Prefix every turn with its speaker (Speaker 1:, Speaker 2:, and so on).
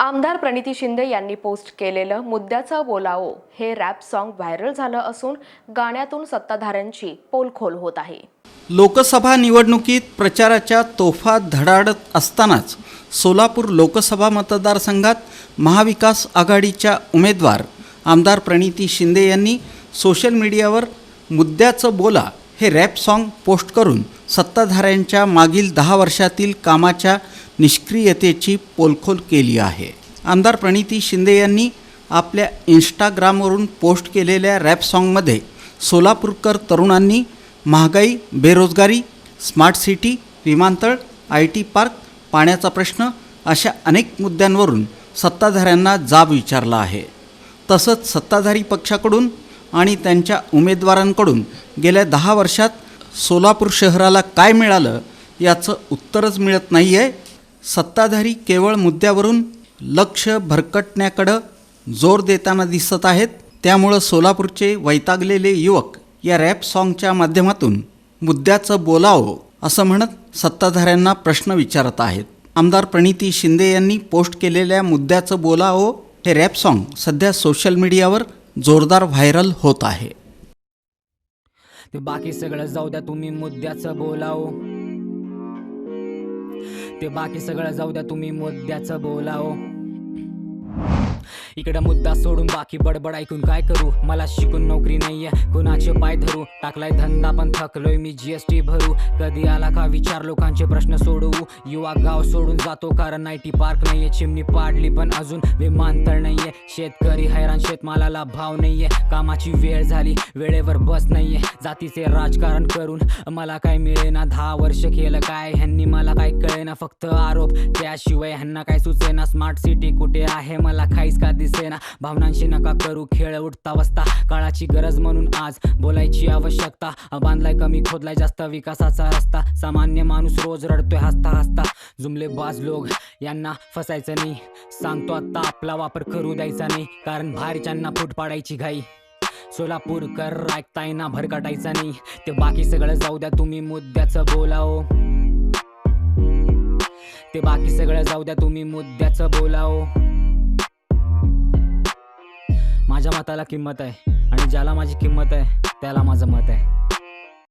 Speaker 1: आमदार प्रणिती शिंदे यांनी पोस्ट केलेलं मुद्द्याचा बोलाओ हे रॅप सॉन्ग व्हायरल झालं असून गाण्यातून सत्ताधाऱ्यांची पोलखोल होत आहे.
Speaker 2: लोकसभा निवडणुकीत प्रचाराच्या तोफा धडाडत असतानाच सोलापूर लोकसभा मतदारसंघात महाविकास आघाडीच्या उमेदवार आमदार प्रणिती शिंदे यांनी सोशल मीडियावर मुद्द्याचं बोला हे रॅप सॉन्ग पोस्ट करून सत्ताधाऱ्यांच्या मागील दहा वर्षातील कामाच्या निष्क्रियतेची पोलखोल केली आहे. आमदार प्रणिती शिंदे यांनी आपल्या इंस्टाग्रामवरून पोस्ट केलेल्या रॅप सॉन्गमध्ये सोलापूरकर तरुणांनी महागाई बेरोजगारी स्मार्ट सिटी विमानतळ आय टी पार्क पाण्याचा प्रश्न अशा अनेक मुद्द्यांवरून सत्ताधाऱ्यांना जाब विचारला आहे. तसंच सत्ताधारी पक्षाकडून आणि त्यांच्या उमेदवारांकडून गेल्या दहा वर्षात सोलापूर शहराला काय मिळालं याचं उत्तरच मिळत नाही आहे सत्ताधारी केवळ मुद्द्यावरून लक्ष भरकटण्याकडं जोर देताना दिसत आहेत. त्यामुळं सोलापूरचे वैतागलेले युवक या रॅप सॉन्गच्या माध्यमातून मुद्द्याचं बोलावं असं म्हणत सत्ताधाऱ्यांना प्रश्न विचारत आहेत. आमदार प्रणिती शिंदे यांनी पोस्ट केलेल्या मुद्द्याचं बोलावं हे रॅप सॉन्ग सध्या सोशल मीडियावर जोरदार व्हायरल होत आहे.
Speaker 3: बाकी सगळं जाऊ द्या तुम्ही मुद्द्याचं बोलावं. ते बाकी सगळं जाऊ द्या तुम्ही मुद्द्याचं बोलाव. इकडं मुद्दा सोडून बाकी बडबड ऐकून काय करू? मला शिकून नोकरी नाहीये कुणाचे पाय धरू? टाकलाय धंदा पण थकलोय मी जीएसटी भरू. कधी आला का विचार लोकांचे प्रश्न सोडवू? युवा गाव सोडून जातो कारण आय टी पार्क नाहीये चिमणी पाडली पण अजून विमानतळ नाहीये. शेतकरी हैराण शेतमालाला भाव नाहीये. कामाची वेळ झाली वेळेवर बस नाहीये. जातीचे राजकारण करून मला काय मिळेना? दहा वर्ष केलं काय? ह्यांनी मला काय कळेना? फक्त आरोप. त्याशिवाय ह्यांना काय सुचेना? स्मार्ट सिटी कुठे आहे? मला काहीच का दिसेना? भावनांशी नका करू खेळ उठता बसता. काळाची गरज म्हणून आज बोलायची आवश्यकता. बांधलाय कमी खोदलाय जास्त विकासाचा रस्ता. सामान्य माणूस रोज रडतोय हसता हसता. जुमले बाज लोक यांना फसायचं नाही. सांगतो आता आपला वापर करू द्यायचा नाही. कारण भारीच्यांना फूट पाडायची घाई. सोलापूरकर ऐकताय ना भरकटायचा नाही. ते बाकी सगळं जाऊ द्या तुम्ही मुद्द्याचं बोलाओ ते बाकी सगळं जाऊ द्या तुम्ही मुद्द्याचं बोलाओ माझ्या मताला किंमत आहे. आणि ज्याला माझी किंमत आहे त्याला माझं मत आहे.